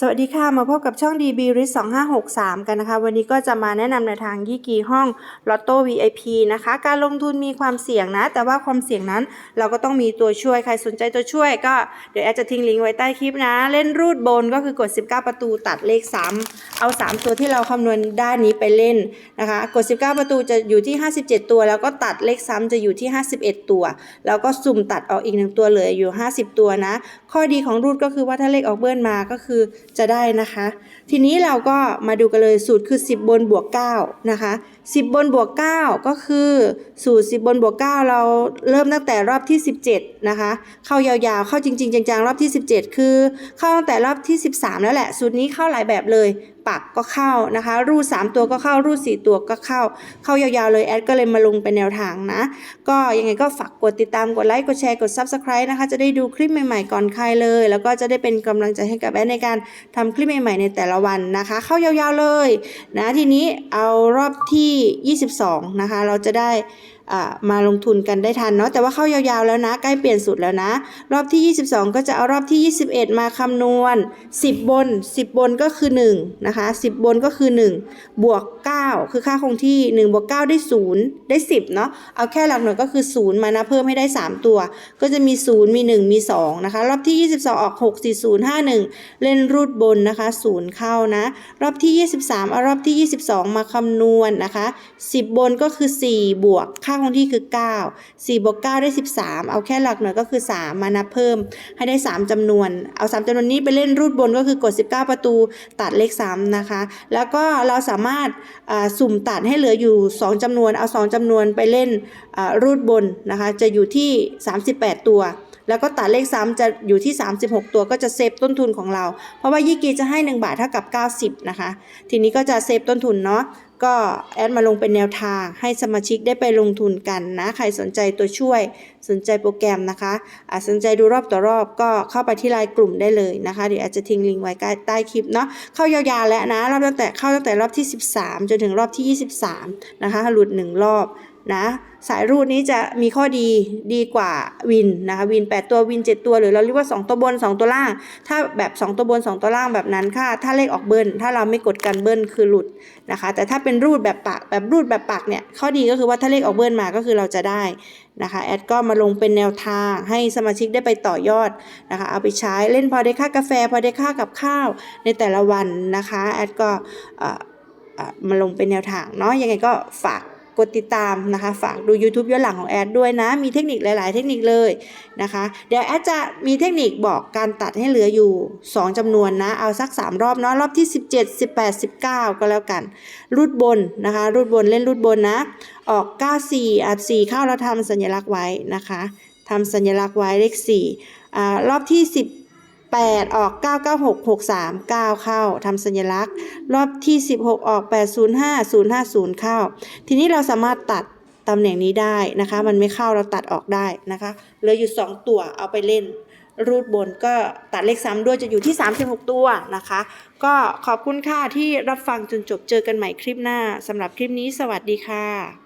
สวัสดีค่ะ มาพบกับช่อง DB r i s 2563 กันนะคะ วันนี้ก็จะมาแนะนำในทางยี่กีห้องลอตโต้ VIP นะคะ การลงทุนมีความเสี่ยงนะ แต่ว่าความเสี่ยงนั้นเราก็ต้องมีตัวช่วย ใครสนใจตัวช่วยก็เดี๋ยวแอดจะทิ้งลิงก์ไว้ใต้คลิปนะ เล่นรูดบนก็คือกด 19 ประตูตัดเลข 3 เอา 3 ตัวที่เราคำนวณด้านนี้ไปเล่นนะคะ กด 19 ประตูจะอยู่ที่ 57 ตัว แล้วก็ตัดเลขซ้ำจะอยู่ที่ 51 ตัว แล้วก็สุ่มตัดออกอีกหนึ่งตัวเหลืออยู่ 50 ตัวนะ ข้อดีของรูดก็คือว่าถ้าเลขออกเบิ้ลมาก็คือจะได้นะคะ ทีนี้เราก็มาดูกันเลยสูตรคือ 10 บนบวก9นะคะ 10 บนบวก 9 ก็คือสูตร 10 บนบวก 9 เราเริ่มตั้งแต่รอบที่ 17 นะคะ เข้ายาวๆ เข้าจริงๆจังๆรอบที่ 17 คือ เข้าตั้งแต่รอบที่ 13 แล้วแหละ สูตรนี้เข้าหลายแบบเลย ปักก็เข้านะคะ รูด 3 ตัวก็เข้า รูด 4 ตัวก็เข้า เข้ายาวๆเลยแอดก็เลยมาลงเป็นแนวทางนะ ก็ยังไงก็ฝากกดติดตามกดไลค์กดแชร์กด Subscribe นะคะ จะได้ดูคลิปใหม่ๆก่อนใครเลย แล้วก็จะได้เป็นกำลังใจให้กับแอดในการทำคลิปใหม่ๆในแต่ละวันนะคะ เข้ายาวๆเลยนะทีนี้เอารอบที่ 22 นะคะ เราจะได้ มาลงทุนกันได้ทันเนาะแต่ว่าเข้ายาวๆแล้วนะ ใกล้เปลี่ยนสูตรแล้วนะ รอบที่ 22 ก็จะเอารอบที่ 21 มาคำนวณ 10 บน 10 บนก็คือ1นะคะ10 บนก็คือ 1 บวก 9 คือค่าคงที่ 1 บวก 9 ได้ 0 ได้ 10เนาะเอาแค่หลักหน่วยก็คือ 0 มานะเพิ่มให้ได้ 3 ตัว ก็จะมี 0 มี 1 มี 2 นะคะ รอบที่ 22 ออก 6 4 0 5 1 เล่นรูดบนนะคะ 0 เข้านะ รอบที่ 23 เอารอบที่ 22 มาคำนวณนะคะ 10 บนก็คือ 4 บวกค่าคงที่คือ 9 4บวก9ได้ 13 เอาแค่หลักหน่วยก็คือ 3 มานับเพิ่มให้ได้ 3จำนวน เอา 3จำนวนนี้ไปเล่นรูดบนก็คือกด 19 ประตูตัดเลข 3 นะคะ แล้วก็เราสามารถสุ่มตัดให้เหลืออยู่ 2จำนวน เอา 2จำนวนไปเล่นรูดบนนะคะ จะอยู่ที่ 38 ตัว แล้วก็ตัดเลขซ้ำจะอยู่ที่ 36 ตัวก็จะเซฟต้นทุนของเรา เพราะว่ายี่กีจะให้ 1 บาทเท่ากับ 90 นะคะ ทีนี้ก็จะเซฟต้นทุนเนาะก็แอดมาลงเป็นแนวทางให้สมาชิกได้ไปลงทุนกันนะ ใครสนใจตัวช่วย สนใจโปรแกรมนะคะอาสนใจดูรอบต่อรอบก็เข้าไปที่ไลน์กลุ่มได้เลยนะคะ เดี๋ยวอาจจะทิ้งลิงก์ไว้ใต้คลิปเนาะเข้ายาวๆแล้วนะรอบตั้งแต่เข้าตั้งแต่รอบที่ 13 จนถึงรอบที่ 23 นะคะหลุด 1 รอบ นะสายรูดนี้จะมีข้อดีดีกว่าวินนะคะวิน 8 ตัววิน 7 ตัวหรือเราเรียกว่า 2 ตัวบน 2 ตัวล่าง ถ้าแบบ 2 ตัวบน 2 ตัวล่างแบบนั้นค่ะถ้าเลขออกเบิ้ลถ้าเราไม่กดกันเบิ้ลคือหลุดนะคะ แต่ถ้าเป็นรูดแบบปักแบบรูดแบบปักเนี่ยข้อดีก็คือว่าถ้าเลขออกเบิ้ลมาก็คือเราจะได้นะคะแอดก็มาลงเป็นแนวทางให้สมาชิกได้ไปต่อยอดนะคะเอาไปใช้เล่นพอได้ค่ากาแฟพอได้ค่ากับข้าวในแต่ละวันนะคะแอดก็มาลงเป็นแนวทางเนาะยังไงก็ฝาก กดติดตามนะคะ ฝากดู YouTube ย้อนหลังของแอดด้วยนะ มีเทคนิคหลาย ๆ เทคนิคเลยนะคะ เดี๋ยวแอดจะมีเทคนิคบอกการตัดให้เหลืออยู่ 2จำนวนนะ เอาสัก 3 รอบเนาะ รอบที่ 17 18 19 ก็แล้วกัน รูดบนนะคะ รูดบนเล่นรูดบนนะ ออก 94อะ4เข้าแล้วทำสัญลักษณ์ไว้นะคะทำสัญลักษณ์ไว้เลข4อ่ารอบที่ 8 ออก 996 63 9 เข้าทำสัญลักษณ์ รอบที่ 16 ออก 805 050 เข้า ทีนี้เราสามารถตัดตำแหน่งนี้ได้นะคะ มันไม่เข้าเราตัดออกได้นะคะเหลืออยู่ 2 ตัวเอาไปเล่น รูดบนก็ตัดเลขซ้ำด้วยจะอยู่ที่ 36 ตัวนะคะ ก็ขอบคุณค่ะที่รับฟังจนจบเจอกันใหม่คลิปหน้าสำหรับคลิปนี้สวัสดีค่ะ